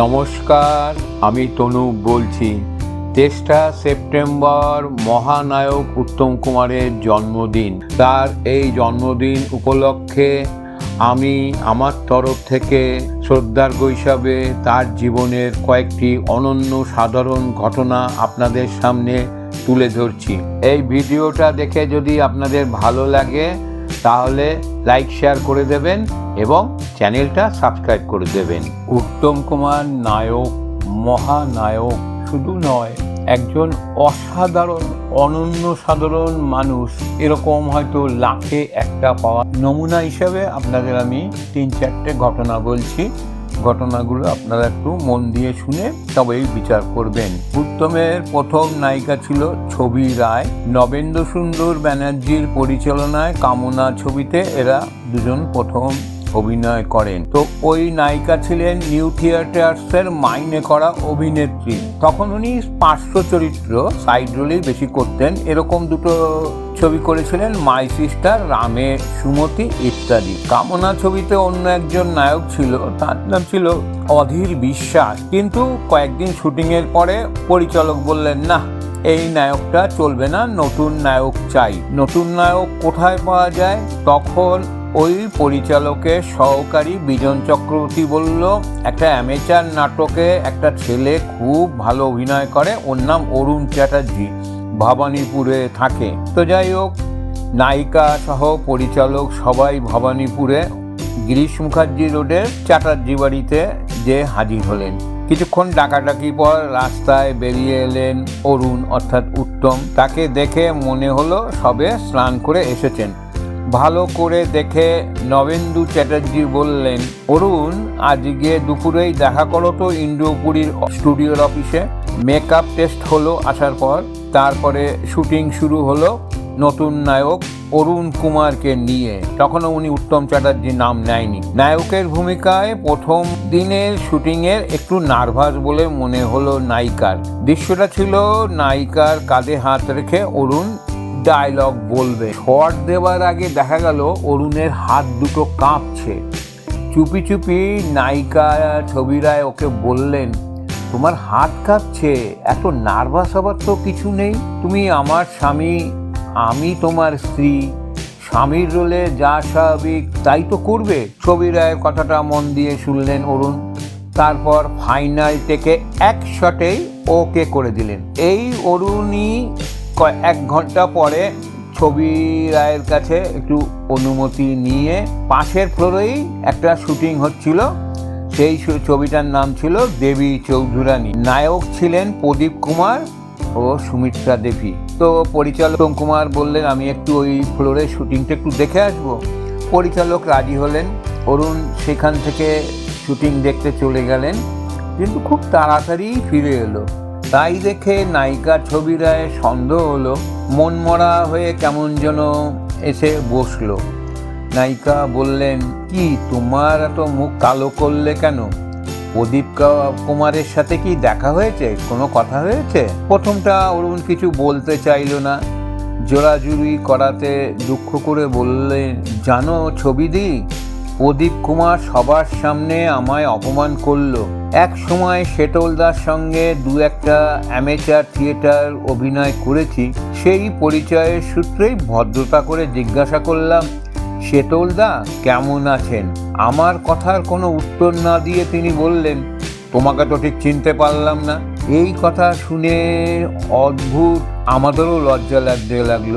নমস্কার, আমি তনু বলছি। তেসরা সেপ্টেম্বর মহানায়ক উত্তম কুমারের জন্মদিন। তার এই জন্মদিন উপলক্ষে আমি আমার তরফ থেকে শ্রদ্ধার্ঘ হিসাবে তার জীবনের কয়েকটি অনন্য সাধারণ ঘটনা আপনাদের সামনে তুলে ধরছি। এই ভিডিওটা দেখে যদি আপনাদের ভালো লাগে তাহলে লাইক শেয়ার করে দেবেন এবং চ্যানেলটা সাবস্ক্রাইব করে দেবেন। উত্তম কুমার নায়ক, মহানায়ক শুধু নয়, একজন অসাধারণ, অনন্য সাধারণ মানুষ। এরকম হয়তো লাখে একটা পাওয়া নমুনা হিসাবে আপনাদের আমি তিন চারটে ঘটনা বলছি। ঘটনাগুলো আপনারা একটু মন দিয়ে শুনে তবেই বিচার করবেন। উত্তমের প্রথম নায়িকা ছিল ছবি রায়। নবেন্দ্র সুন্দর ব্যানার্জির পরিচালনায় কামনা ছবিতে এরা দুজন প্রথম অভিনয় করেন। তো ওই নায়িকা ছিলেন নিউ থিয়েটার্সের মাইনে করা অভিনেত্রী। তখন উনি পার্শ্ব চরিত্র সাইড রোলেই বেশি করতেন। এরকম দুটো ছবি করেছিলেন, মাই সিস্টার, রামে সুমতি ইত্যাদি। কামনা ছবিতে অন্য একজন নায়ক ছিল, তার নাম ছিল অধীর বিশ্বাস। কিন্তু কয়েকদিন শুটিংয়ের পরে পরিচালক বললেন, না, এই নায়কটা চলবে না, নতুন নায়ক চাই। নতুন নায়ক কোথায় পাওয়া যায়? তখন ওই পরিচালকের সহকারী বিজন চক্রবর্তী বলল, একটা অ্যামেচার নাটকে একটা ছেলে খুব ভালো অভিনয় করে। ওর নাম অরুণ চ্যাটার্জি। ভবানীপুরে থাকে। তো যাই হোক, নায়িকা সহ পরিচালক সবাই ভবানীপুরে। গিরিশ মুখার্জি রোডের চ্যাটার্জি বাড়িতে যে হাজির হলেন। কিছুক্ষণ ডাকাডাকি পর রাস্তায় বেরিয়ে এলেন অরুণ, অর্থাৎ উত্তম। তাকে দেখে মনে হলো সবে স্নান করে এসেছেন। ভালো করে দেখে নবেন্দু চ্যাটার্জি বললেন, অরুণ, আজকে দুপুরেই দেখা করো তো ইন্দ্রপুরীর স্টুডিওর অফিসে। মেকআপ টেস্ট হলো আসার পর, তারপরে শুটিং শুরু হলো নতুন নায়ক অরুণ কুমারকে নিয়ে। তখনও উনি উত্তম চ্যাটার্জির নাম নেয়নি। নায়কের ভূমিকায় প্রথম দিনের শুটিংয়ের একটু নার্ভাস বলে মনে হলো নায়িকার। দৃশ্যটা ছিল নায়িকার কাঁধে হাত রেখে অরুণ ডায়লগ বলবে। শট দেওয়ার আগে দেখা গেল অরুণের হাত দুটো কাঁপছে। চুপি চুপি নায়িকা ছবিরায় ওকে বললেন, তোমার হাত কাঁপছে, এত নার্ভাস হবার তো কিছু নেই। তুমি আমার স্বামী, আমি তোমার স্ত্রী, স্বামীর রোলে যা স্বাভাবিক, তাই তো করবে? ছবি রায়ের কথাটা মন দিয়ে শুনলেন অরুণ। তারপর ফাইনাল থেকে এক শটেই ওকে করে দিলেন। এই অরুণই এক ঘণ্টা পরে ছবি রায়ের কাছে একটু অনুমতি নিয়ে পাশের ফ্লোরেই একটা শুটিং হচ্ছিল। সেই ছবিটার নাম ছিল দেবী চৌধুরানী। নায়ক ছিলেন প্রদীপ কুমার ও সুমিত্রা দেবী। তো পরিচালক কুমার বললেন, আমি একটু ওই ফ্লোরে শুটিংটা একটু দেখে আসব। পরিচালক রাজি হলেন। অরুণ সেখান থেকে শুটিং দেখতে চলে গেলেন। কিন্তু খুব তাড়াতাড়ি ফিরে এলো। তাই দেখে নায়িকার ছবিরায় সন্দেহ হলো, মনমরা হয়ে কেমন যেন এসে বসল। নায়িকা বললেন, কি তোমার এত মুখ কালো করলে কেন? প্রদীপ কুমারের সাথে কি দেখা হয়েছে? কোনো কথা হয়েছে? প্রথমটা অরুণ কিছু বলতে চাইলো না। জোরাজুরি করাতে দুঃখ করে বললেন, জানো ছবি দি প্রদীপ কুমার সবার সামনে আমায় অপমান করল। এক সময় শেটলদার সঙ্গে দু একটা অ্যামেচার থিয়েটার অভিনয় করেছি। সেই পরিচয়ের সূত্রেই ভদ্রতা করে জিজ্ঞাসা করলাম, শেতলদা, কেমন আছেন? আমার কথার কোনো উত্তর না দিয়ে তিনি বললেন, তোমাকে তো ঠিক চিনতে পারলাম না। এই কথা শুনে অদ্ভুত, আমাদেরও লজ্জা লাগতে লাগল।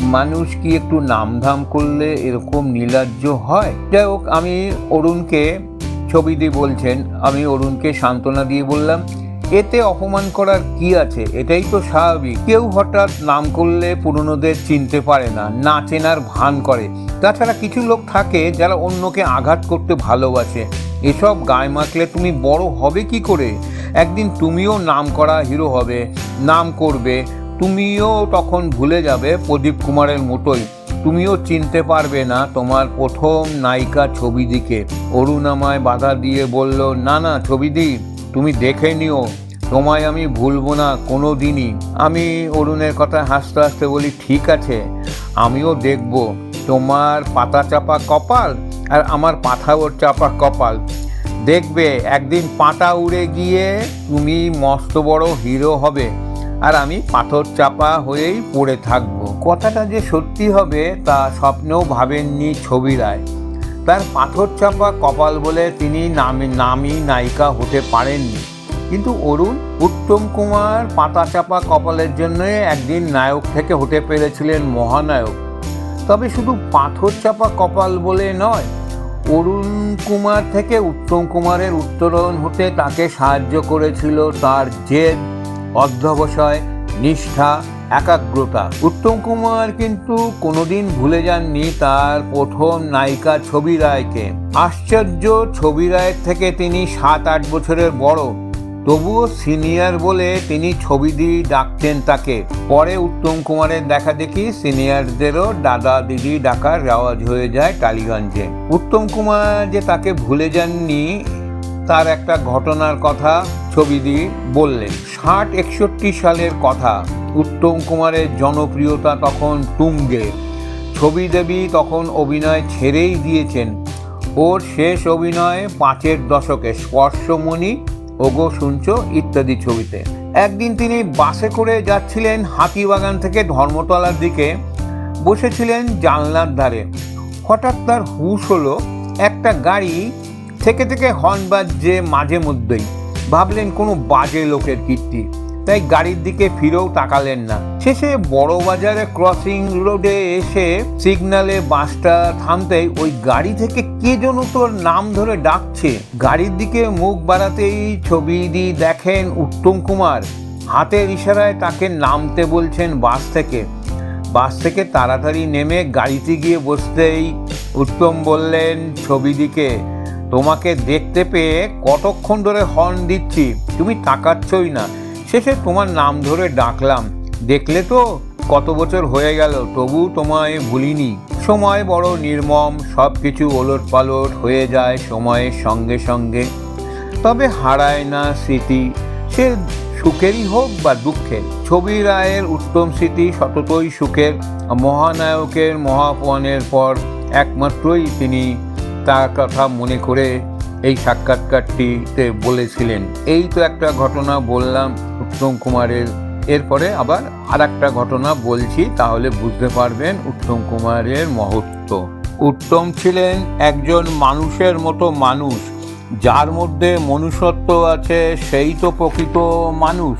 মানুষ কি একটু নামধাম করলে এরকম নীলাজ্য হয়? যাই হোক, আমি অরুণকে ছবি দিয়ে বলছেন, আমি অরুণকে সান্ত্বনা দিয়ে বললাম, এতে অপমান করার কি আছে? এটাই তো স্বাভাবিক। কেউ হঠাৎ নাম করলে পুরনোদের চিনতে পারে না না চেনার ভান করে। তাছাড়া কিছু লোক থাকে যারা অন্যকে আঘাত করতে ভালোবাসে। এসব গায়ে মাখলে তুমি বড় হবে কি করে? একদিন তুমিও নাম করা হিরো হবে, নাম করবে তুমিও তখন ভুলে যাবে প্রদীপ কুমারের মতোই। তুমিও চিনতে পারবে না তোমার প্রথম নায়িকা ছবি দিকে অরুণ আমায় বাধা দিয়ে বলল, না না ছবি দি তুমি দেখে নিও। তোমায় আমি ভুলবো না কোনো দিনই আমি অরুণের কথা হাসতে হাসতে বলি, ঠিক আছে, আমিও দেখব। তোমার পাতা চাপা কপাল আর আমার পাথা ওর চাপা কপাল। দেখবে, একদিন পাটা উড়ে গিয়ে তুমি মস্ত বড় হিরো হবে। আর আমি পাথর চাপা হয়েই পড়ে থাকব। কথাটা যে সত্যি হবে তা স্বপ্নেও ভাবেননি ছবি রায়। তার পাথর চাপা কপাল বলে তিনি নামি নামি নায়িকা হতে পারেননি। কিন্তু অরুণ, উত্তম কুমার পাতা চাপা কপালের জন্য একদিন নায়ক থেকে হতে পেরেছিলেন মহানায়ক। তবে শুধু পাথর চাপা কপাল বলে নয়, অরুণ কুমার থেকে উত্তম কুমারের উত্তরণ হতে তাকে সাহায্য করেছিল তার জেদ। অধ্যবসায়, নিষ্ঠা, একাগ্রতা। উত্তম কুমার কিন্তু কোনোদিন ভুলে যাননি তার প্রথম নায়িকা ছবি রায়কে। আশ্চর্য ছবি রায়ের থেকে তিনি সাত, আট বছরের বড়। তবুও সিনিয়র বলে তিনি ছবি দিয়ে ডাকতেন তাকে। পরে উত্তম কুমারের দেখা দেখি সিনিয়রদেরও দাদা, দিদি ডাকার রেওয়াজ হয়ে যায় টালিগঞ্জে। উত্তম কুমার যে তাকে ভুলে যাননি তার একটা ঘটনার কথা ছবি দিয়ে বললেন। ষাট একষট্টি সালের কথা। উত্তম কুমারের জনপ্রিয়তা তখন তুঙ্গে ছবি দেবী তখন অভিনয় ছেড়েই দিয়েছেন। ওর শেষ অভিনয় পাঁচের দশকে, স্পর্শমণি, ওগো শুনছ ইত্যাদি ছবিতে। একদিন তিনি বাসে করে যাচ্ছিলেন হাতিবাগান থেকে ধর্মতলার দিকে। বসেছিলেন জানলার ধারে। হঠাৎ তার হুশ হলো, একটা গাড়ি থেকে থেকে হর্ন বাজছে মাঝে মধ্যেই। ভাবলেন কোনো বাজে লোকের কীর্তি। তাই গাড়ির দিকে ফিরেও তাকালেন না। শেষে বড় বাজারে ক্রসিং রোডে এসে সিগনালে বাসটা থামতেই ওই গাড়ি থেকে কে যেন তোর নাম ধরে ডাকছে। গাড়ির দিকে মুখ বাড়াতেই ছবি দিয়ে দেখেন উত্তম কুমার। হাতের ইশারায় তাকে নামতে বলছেন বাস থেকে। বাস থেকে তাড়াতাড়ি নেমে গাড়িতে গিয়ে বসতেই উত্তম বললেন, ছবি দিকে। তোমাকে দেখতে পেয়ে কতক্ষণ ধরে হর্ন দিচ্ছি? তুমি তাকাচ্ছই না। শেষে তোমার নাম ধরে ডাকলাম। দেখলে তো কত বছর হয়ে গেল, তবু তোমায় ভুলিনি। সময় বড় নির্মম সব কিছু ওলট পালট হয়ে যায় সময়ের সঙ্গে সঙ্গে। তবে হারায় না স্মৃতি। সে সুখেরই হোক বা দুঃখের, ছবি রায়ের উত্তম স্মৃতি সততই সুখের। মহানায়কের মহাপনের পর একমাত্রই তিনি তার কথা মনে করে এই সাক্ষাৎকারটিতে বলেছিলেন। এই তো একটা ঘটনা বললাম উত্তম কুমারের। এরপরে আবার আর একটা ঘটনা বলছি, তাহলে বুঝতে পারবেন উত্তম কুমারের মহত্ব। উত্তম ছিলেন একজন মানুষের মতো মানুষ, যার মধ্যে মনুষ্যত্ব আছে সেই তো প্রকৃত মানুষ।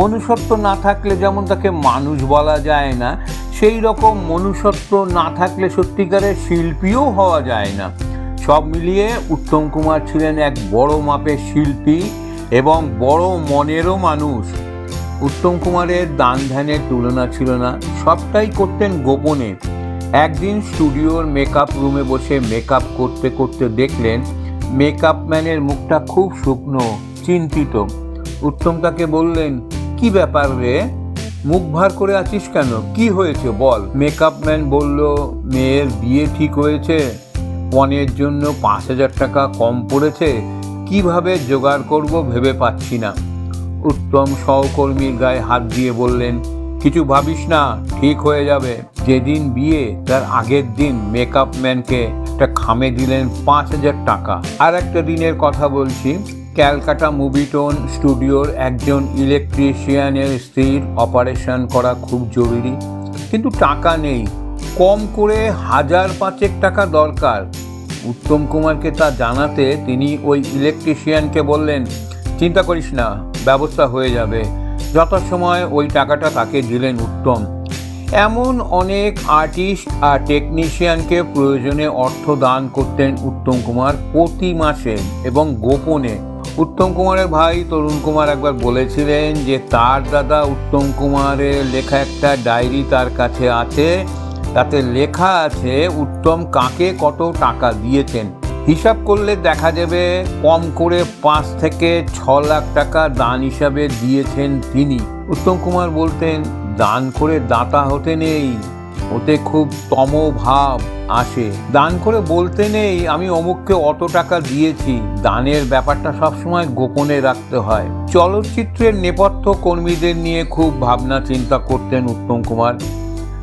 মনুষ্যত্ব না থাকলে যেমন তাকে মানুষ বলা যায় না সেই রকম মনুষ্যত্ব না থাকলে সত্যিকারের শিল্পীও হওয়া যায় না। সব মিলিয়ে উত্তম কুমার ছিলেন এক বড় মাপের শিল্পী এবং বড় মনেরও মানুষ। উত্তম কুমারের দান ধ্যানের তুলনা ছিল না, সবটাই করতেন গোপনে। একদিন স্টুডিওর মেকআপ রুমে বসে মেকআপ করতে করতে দেখলেন, মেকআপ ম্যানের মুখটা খুব শুকনো, চিন্তিত। উত্তম তাকে বললেন, কি ব্যাপার রে? মুখ ভার করে আছিস কেন? কি হয়েছে বল। মেকআপ ম্যান বলল, মেয়ের বিয়ে ঠিক হয়েছে। পণের জন্য পাঁচ হাজার টাকা কম পড়েছে। কীভাবে জোগাড় করব ভেবে পাচ্ছি না। উত্তম সহকর্মীর গায়ে হাত দিয়ে বললেন, কিছু ভাবিস না, ঠিক হয়ে যাবে। যেদিন বিয়ে, তার আগের দিন মেকআপ ম্যানকে একটা খামে দিলেন পাঁচ হাজার টাকা। আর একটা দিনের কথা বলছি ক্যালকাটা মুভিটোন স্টুডিওর একজন ইলেকট্রিশিয়ানের স্ত্রীর অপারেশন করা খুব জরুরি। কিন্তু টাকা নেই। কম করে হাজার পাঁচেক টাকা দরকার। উত্তম কুমারকে তা জানাতে তিনি ওই ইলেকট্রিশিয়ানকে বললেন, চিন্তা করিস না, ব্যবস্থা হয়ে যাবে। যথাসময় ওই টাকাটা তাকে দিলেন উত্তম। এমন অনেক আর্টিস্ট আর টেকনিশিয়ানকে প্রয়োজনে অর্থ দান করতেন উত্তম কুমার প্রতি মাসে এবং গোপনে। উত্তম কুমারের ভাই তরুণ কুমার একবার বলেছিলেন যে, তার দাদা উত্তম কুমারের লেখা একটা ডায়েরি তার কাছে আছে। তাতে লেখা আছে, উত্তম কাকে কত টাকা দিয়েছেন? হিসাব করলে দেখা যাবে, কম করে পাঁচ থেকে ছ লাখ টাকা দান হিসাবে দিয়েছেন তিনি। উত্তম কুমার বলতেন, দান করে দাতা হতে নেই। ওতে খুব তম ভাব আসে। দান করে বলতে নেই, আমি অমুককে অত টাকা দিয়েছি। দানের ব্যাপারটা সবসময় গোপনে রাখতে হয়। চলচ্চিত্রের নেপথ্য কর্মীদের নিয়ে খুব ভাবনা চিন্তা করতেন উত্তম কুমার।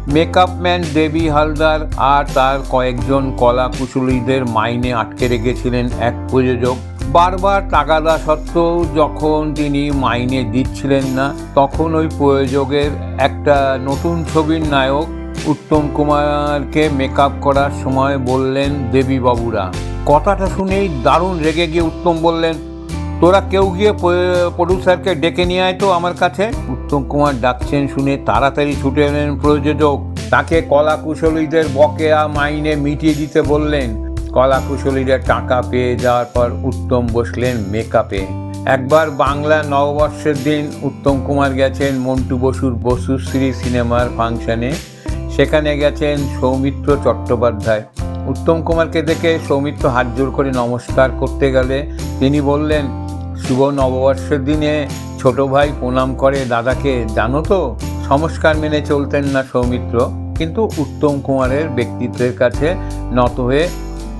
মেকআপ ম্যান দেবী হালদার আর তার কয়েকজন কলা কুশলীদের মাইনে আটকে রেখেছিলেন এক প্রযোজক। বারবার তাগাদা সত্ত্বেও যখন তিনি মাইনে দিচ্ছিলেন না, তখন ওই প্রয়োজকের একটা নতুন ছবির নায়ক উত্তম কুমারকে মেকআপ করার সময় বললেন, দেবী বাবুরা, কথাটা শুনেই দারুণ রেগে গিয়ে উত্তম বললেন, তোরা কেউ গিয়ে প্রডিউসারকে ডেকে নিয়ে আয় তো আমার কাছে। উত্তম কুমার ডাকছেন শুনে তাড়াতাড়ি ছুটে এলেন প্রযোজক। তাকে কলা কুশলীদের বকেয়া মাইনে মিটিয়ে দিতে বললেন। কলা কুশলীরা টাকা পেয়ে যাওয়ার পর উত্তম বসলেন মেকআপে একবার বাংলা নববর্ষের দিন উত্তম কুমার গেছেন মন্টু বসুর বসুশ্রী সিনেমার ফাংশনে। সেখানে গেছেন সৌমিত্র চট্টোপাধ্যায়। উত্তম কুমারকে দেখে সৌমিত্র হাত জোর করে নমস্কার করতে গেলে তিনি বললেন, শুভ নববর্ষের দিনে ছোট ভাই প্রণাম করে দাদাকে। জানো তো, সংস্কার মেনে চলতেন না সৌমিত্র। কিন্তু উত্তম কুমারের ব্যক্তিত্বের কাছে নত হয়ে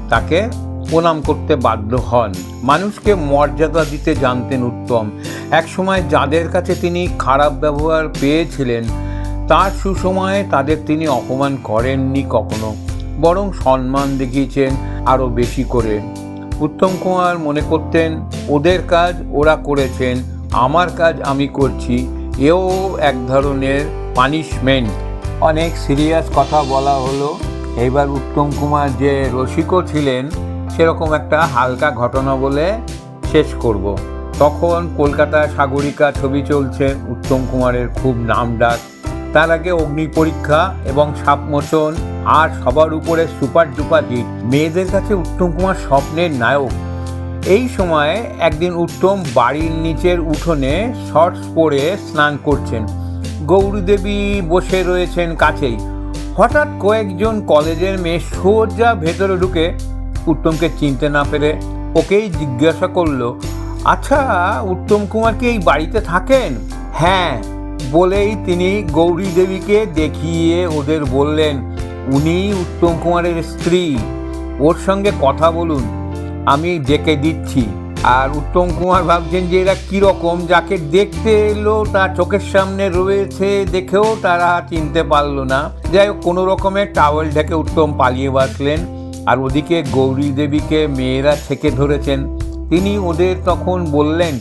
তাকে প্রণাম করতে বাধ্য হন। মানুষকে মর্যাদা দিতে জানতেন উত্তম। একসময় যাদের কাছে তিনি খারাপ ব্যবহার পেয়েছিলেন তার সুসময়ে তাদের তিনি অপমান করেননি কখনো, বরং সম্মান দেখিয়েছেন আরও বেশি করে। উত্তম কুমার মনে করতেন, ওদের কাজ ওরা করেছেন, আমার কাজ আমি করছি, এও এক ধরনের পানিশমেন্ট অনেক সিরিয়াস কথা বলা হলো। এবার উত্তম কুমার যে রসিকও ছিলেন, সেরকম একটা হালকা ঘটনা বলে শেষ করব। তখন কলকাতায় সাগরিকা ছবি চলছে, উত্তম কুমারের খুব নাম ডাক তার আগে অগ্নি পরীক্ষা এবং সাপমোচন আর সবার উপরে সুপার ডুপার হিট। মেয়েদের কাছে উত্তম কুমার স্বপ্নের নায়ক। এই সময় একদিন উত্তম বাড়ির নিচের উঠোনে শর্টস পরে স্নান করছেন। গৌরী দেবী বসে রয়েছেন কাছেই। হঠাৎ কয়েকজন কলেজের মেয়ে সোজা ভেতরে ঢুকে উত্তমকে চিনতে না পেরে ওকেই জিজ্ঞাসা করল আচ্ছা উত্তম কুমার কি এই বাড়িতে থাকেন? হ্যাঁ বলেই তিনি গৌরী দেবীকে দেখিয়ে ওদের বললেন উনি উত্তম কুমারের স্ত্রী। ওর সঙ্গে কথা বলুন, আমি ডেকে দিচ্ছি। আর উত্তম কুমার ভাবছেন যে এরা কীরকম, যাকে দেখতে এলো তার চোখের সামনে রয়েছে দেখেও তারা চিনতে পারল না। যাই হোক, কোনো রকমের টাওয়েল ঢেকে উত্তম পালিয়ে বাসলেন আর ওদিকে গৌরী দেবীকে মেয়েরা ছেকে ধরেছেন। তিনি ওদের তখন বললেন,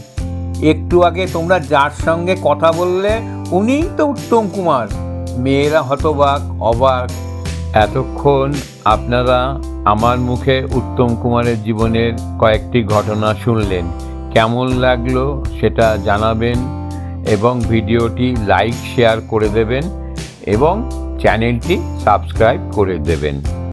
একটু আগে তোমরা যার সঙ্গে কথা বললে উনিই তো উত্তম কুমার। মেয়েরা হতবাক, অবাক। এতক্ষণ আপনারা আমার মুখে উত্তম কুমারের জীবনের কয়েকটি ঘটনা শুনলেন। কেমন লাগল সেটা জানাবেন এবং ভিডিওটি লাইক, শেয়ার করে দেবেন এবং চ্যানেলটি সাবস্ক্রাইব করে দেবেন।